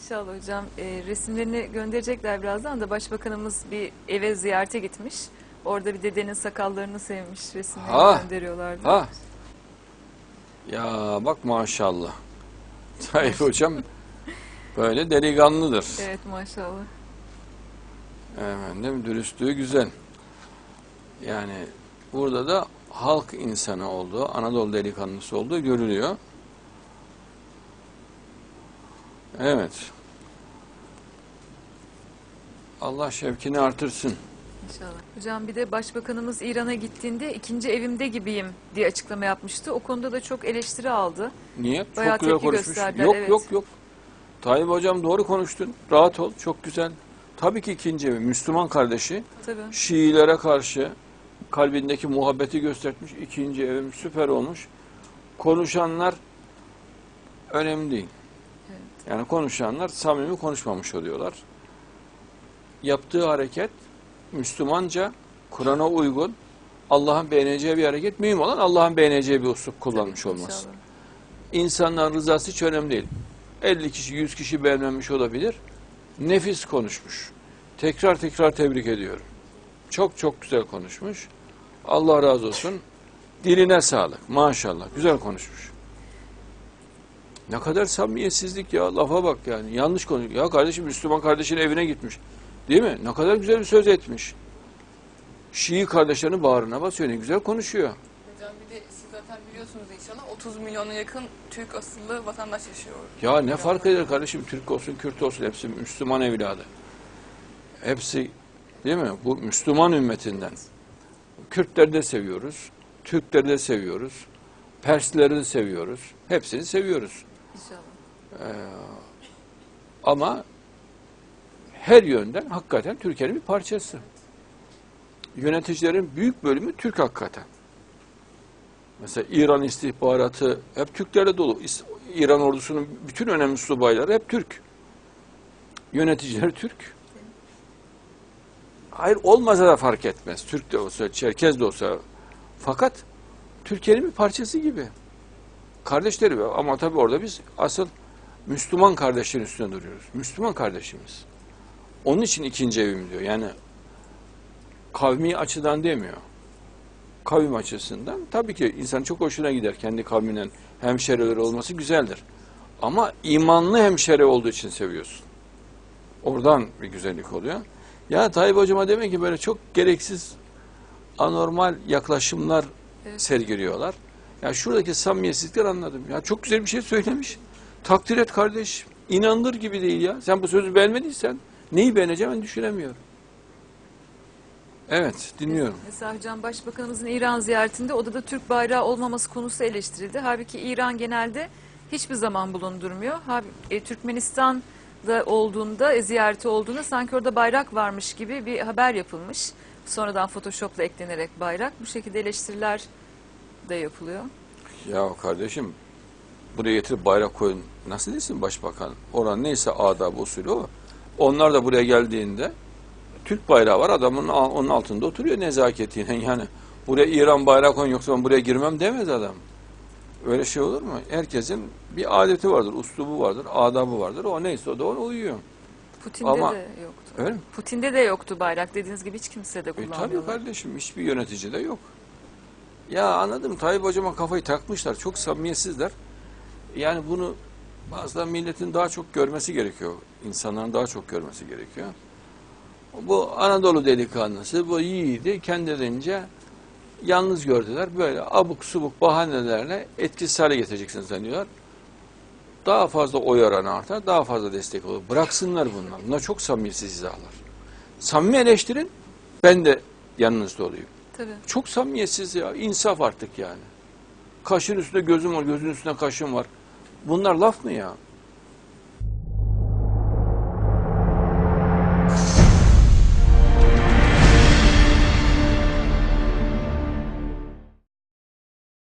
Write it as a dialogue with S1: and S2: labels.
S1: İnşallah hocam. E, resimlerini gönderecekler birazdan da başbakanımız bir eve ziyarete gitmiş. Orada bir dedenin sakallarını sevmiş resimlerini
S2: Ha.
S1: gönderiyorlardı.
S2: Ha. Ya bak maşallah. Tayyip hocam böyle delikanlıdır.
S1: Evet maşallah.
S2: Efendim dürüstlüğü güzel. Yani burada da halk insanı olduğu, Anadolu delikanlısı olduğu görülüyor. Evet. Allah şevkini artırsın.
S1: İnşallah. Hocam bir de başbakanımız İran'a gittiğinde ikinci evimde gibiyim diye açıklama yapmıştı. O konuda da çok eleştiri aldı.
S2: Niye?
S1: Bayağı
S2: çok güzel konuşmuş. Yok
S1: evet.
S2: yok yok. Tayyip hocam doğru konuştun. Rahat ol. Çok güzel. Tabii ki ikinci evi. Müslüman kardeşi.
S1: Tabii.
S2: Şiilere karşı kalbindeki muhabbeti göstermiş. İkinci evim süper olmuş. Konuşanlar önemli değil. Yani konuşanlar samimi konuşmamış oluyorlar. Yaptığı hareket Müslümanca, Kur'an'a uygun, Allah'ın beğeneceği bir hareket. Mühim olan Allah'ın beğeneceği bir usluk kullanmış olması. İnsanların rızası hiç önemli değil. 50 kişi, 100 kişi beğenmemiş olabilir. Nefis konuşmuş. Tekrar tekrar tebrik ediyorum. Çok çok güzel konuşmuş. Allah razı olsun. Diline sağlık. Maşallah. Güzel konuşmuş. Ne kadar samimiyetsizlik ya. Lafa bak yani. Yanlış konuş. Ya kardeşim Müslüman kardeşin evine gitmiş. Değil mi? Ne kadar güzel bir söz etmiş. Şii kardeşlerinin bağrına basıyor. Ne güzel konuşuyor.
S3: Hocam bir de siz zaten biliyorsunuz inşallah 30 milyona yakın Türk asıllı vatandaş yaşıyor.
S2: Ya ne fark eder kardeşim Türk olsun Kürt olsun hepsi Müslüman evladı. Hepsi değil mi? Bu Müslüman ümmetinden. Kürtleri de seviyoruz. Türkleri de seviyoruz. Persleri de seviyoruz. Hepsini seviyoruz.
S1: İnşallah.
S2: Ama her yönden hakikaten Türkiye'nin bir parçası. Yöneticilerin büyük bölümü Türk hakikaten. Mesela İran istihbaratı hep Türklerle dolu. İran ordusunun bütün önemli subayları hep Türk. Yöneticileri Türk. Hayır olmasa da fark etmez. Türk de olsa, Çerkez de olsa. Fakat Türkiye'nin bir parçası gibi. Kardeşleri var. ama tabii orada biz asıl Müslüman kardeşlerin üstüne duruyoruz. Müslüman kardeşimiz. Onun için ikinci evim diyor. Yani kavmi açıdan demiyor. Kavim açısından tabii ki insan çok hoşuna gider kendi kavminin hemşerileri olması güzeldir. Ama imanlı hemşeri olduğu için seviyorsun. Oradan bir güzellik oluyor. Ya Tayyip Hocama demek ki böyle çok gereksiz anormal yaklaşımlar
S1: Evet.
S2: sergiliyorlar. Ya şuradaki samimiyetsizlikleri anladım. Ya çok güzel bir şey söylemiş. Takdir et kardeş. İnanılır gibi değil ya. Sen bu sözü beğenmediysen neyi beğeneceğim ben düşünemiyorum. Evet dinliyorum.
S1: Mesela hocam başbakanımızın İran ziyaretinde odada Türk bayrağı olmaması konusu eleştirildi. Halbuki İran genelde hiçbir zaman bulundurmuyor. Halbuki, e, Türkmenistan'da olduğunda, e, ziyareti olduğunda sanki orada bayrak varmış gibi bir haber yapılmış. Sonradan Photoshop'la eklenerek bayrak. Bu şekilde eleştiriler de yapılıyor.
S2: Ya kardeşim buraya getirip bayrak koyun. Nasıl değilsin başbakan? Oran neyse adab usulü o. Onlar da buraya geldiğinde Türk bayrağı var adamın onun altında oturuyor nezaketiyle yani. Buraya İran bayrağı koyun yoksa ben buraya girmem demez adam. Öyle şey olur mu? Herkesin bir adeti vardır, uslubu vardır, adabı vardır. O neyse o da ona uyuyor.
S1: Putin'de
S2: Ama-
S1: de yoktu.
S2: Öyle mi?
S1: Putin'de de yoktu bayrak dediğiniz gibi hiç kimse de
S2: E tabii kardeşim hiçbir yönetici de yok. Ya anladım Tayyip Hocama kafayı takmışlar. Çok samimiyetsizler. Yani bunu bazıları milletin daha çok görmesi gerekiyor. İnsanların daha çok görmesi gerekiyor. Bu Anadolu delikanlısı, bu yiğidi kendilerince yalnız gördüler. Böyle abuk subuk bahanelerle etkisiz hale getireceksin sanıyorlar. Daha fazla oy oranı artar, daha fazla destek olur. Bıraksınlar bunlar. Bunlar çok samimiyetsiz izahlar. Samimi eleştirin, ben de yanınızda olayım.
S1: Tabii.
S2: Çok samimiyetsiz ya. İnsaf artık yani. Kaşın üstünde gözüm var, gözün üstünde kaşım var. Bunlar laf mı ya?